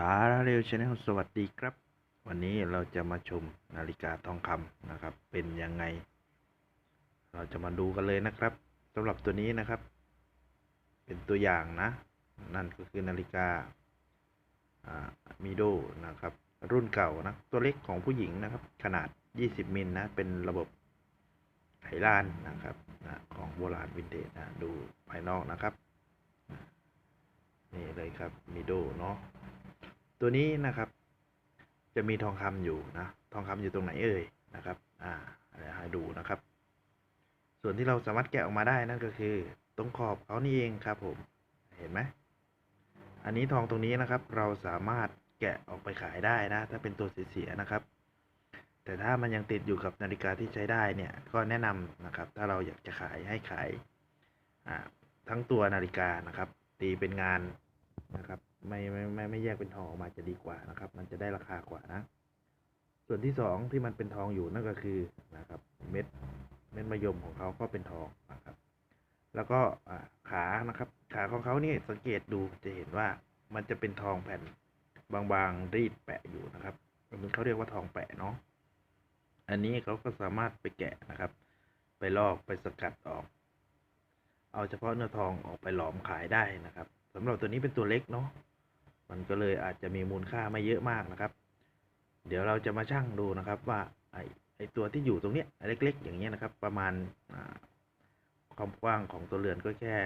สาระเร็วชาแนลสวัสดีครับ วันนี้เราจะมาชมนาฬิกาทองคำนะครับ เป็นยังไง เราจะมาดูกันเลยนะครับสำหรับตัวนี้นะครับ เป็นตัวอย่างนะ นั่นก็คือนาฬิกามิโดนะครับ รุ่นเก่านะ ตัวเล็กของผู้หญิงนะครับ ขนาด 20 มิลนะ เป็นระบบไหลานนะครับนะของโบราณวินเทจนะ ดูภายนอกนะครับ นี่เลยครับมิโดเนาะ ตัวนี้นะครับ จะมีทองคำอยู่นะ ทองคำอยู่ตรงไหนเอ่ยนะครับ อ่าเดี๋ยวให้ดูนะครับ ส่วนที่เราสามารถแกะออกมาได้นั่นก็คือ ตรงขอบเขานี่เองครับผม เห็นไหม อันนี้ทองตรงนี้นะครับ เราสามารถแกะออกไปขายได้นะ ถ้าเป็นตัวเสียๆนะครับ แต่ถ้ามันยังติดอยู่กับนาฬิกาที่ใช้ได้เนี่ย ก็แนะนำนะครับ ถ้าเราอยากจะขายให้ขายทั้งตัวนาฬิกานะครับ ตีเป็นงานนะครับ ไม่ไม่ไม่ไม่แยกเป็นทองออกมาจะดีกว่านะครับ มันจะได้ราคากว่านะ ส่วนที่สองที่มันเป็นทองอยู่นั่นก็คือนะครับ เม็ดเม็ดมะยมของเขาก็เป็นทองนะครับ แล้วก็ขานะครับ ขาของเขานี่สังเกตดูจะเห็นว่ามันจะเป็นทองแผ่นบางๆรีดแปะอยู่นะครับอันนี้เขาเรียกว่าทองแปะเนาะอันนี้เขาก็สามารถไปแกะนะครับ ไปลอกไปสกัดออก เอาเฉพาะเนื้อทองออกไปหลอมขายได้นะครับ สำหรับตัวนี้เป็นตัวเล็กเนาะมันก็เลยอาจจะมีมูลค่าไม่เยอะมากนะครับ เดี๋ยวเราจะมาชั่งดูนะครับว่าไอไอตัวที่อยู่ตรงเนี้ยเล็ก ๆ อย่างเงี้ยนะครับ ประมาณความกว้างของตัวเรือนก็แค่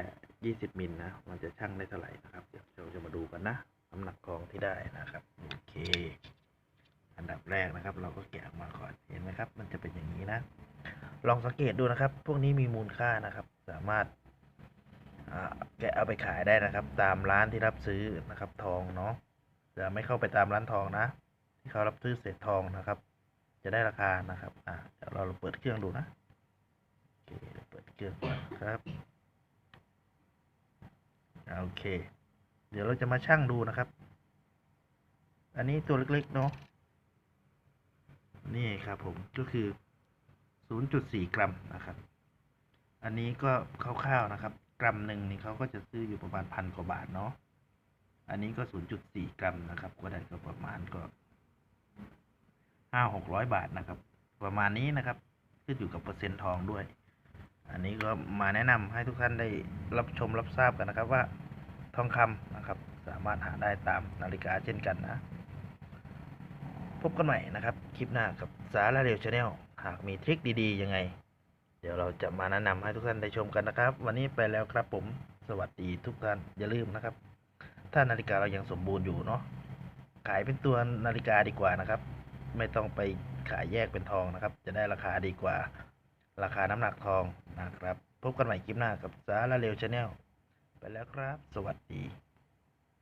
20มิลนะ มันจะชั่งได้เท่าไหร่นะครับ เดี๋ยวเราจะมาดูกันนะน้ำหนักทองที่ได้นะครับ โอเค อันดับแรกนะครับ เราก็แกะออกมาก่อน เห็นไหมครับ มันจะเป็นอย่างนี้นะ ลองสังเกตดูนะครับ พวกนี้มีมูลค่านะครับ สามารถ แกเอาไปขายได้นะครับ ตามร้านที่รับซื้อนะครับ ทองเนาะจะไม่เข้าไปตามร้านทองนะ ที่เขารับซื้อเศษทองนะครับ จะได้ราคานะครับอ่าเดี๋ยวเราเปิดเครื่องดูนะโอเคเดี๋ยวเปิดเครื่องครับอ่าโอเค เดี๋ยวเราจะมาชั่งดูนะครับ อันนี้ตัวเล็กๆเนาะนี่ครับผมก็คือ 0.4 กรัมนะครับ อันนี้ก็คร่าวๆนะครับ กรัมหนึ่งนี่เขาก็จะซื้ออยู่ประมาณพันกว่าบาทเนาะ อันนี้ก็ 0.4 กรัมนะครับก็ได้ก็ประมาณก็ห้าหกร้อยบาทนะครับ ประมาณนี้นะครับ ขึ้นอยู่กับเปอร์เซ็นต์ทองด้วย อันนี้ก็มาแนะนำให้ทุกท่านได้รับชมรับทราบกันนะครับว่าทองคำนะครับ สามารถหาได้ตามนาฬิกาเช่นกันนะ พบกันใหม่นะครับ คลิปหน้ากับสาระเร็วชาแนลหากมีทริคดีๆ ยังไง เดี๋ยวเราจะมาแนะนำให้ทุกท่านได้ชมกันนะครับ วันนี้ไปแล้วครับผมสวัสดีทุกท่านอย่าลืมนะครับ ถ้านาฬิกาเรายังสมบูรณ์อยู่เนาะขายเป็นตัวนาฬิกาดีกว่านะครับ ไม่ต้องไปขายแยกเป็นทองนะครับ จะได้ราคาดีกว่า ราคาน้ำหนักทองนะครับ พบกันใหม่คลิปหน้ากับสาระเร็วชาแนลไปแล้วครับ สวัสดี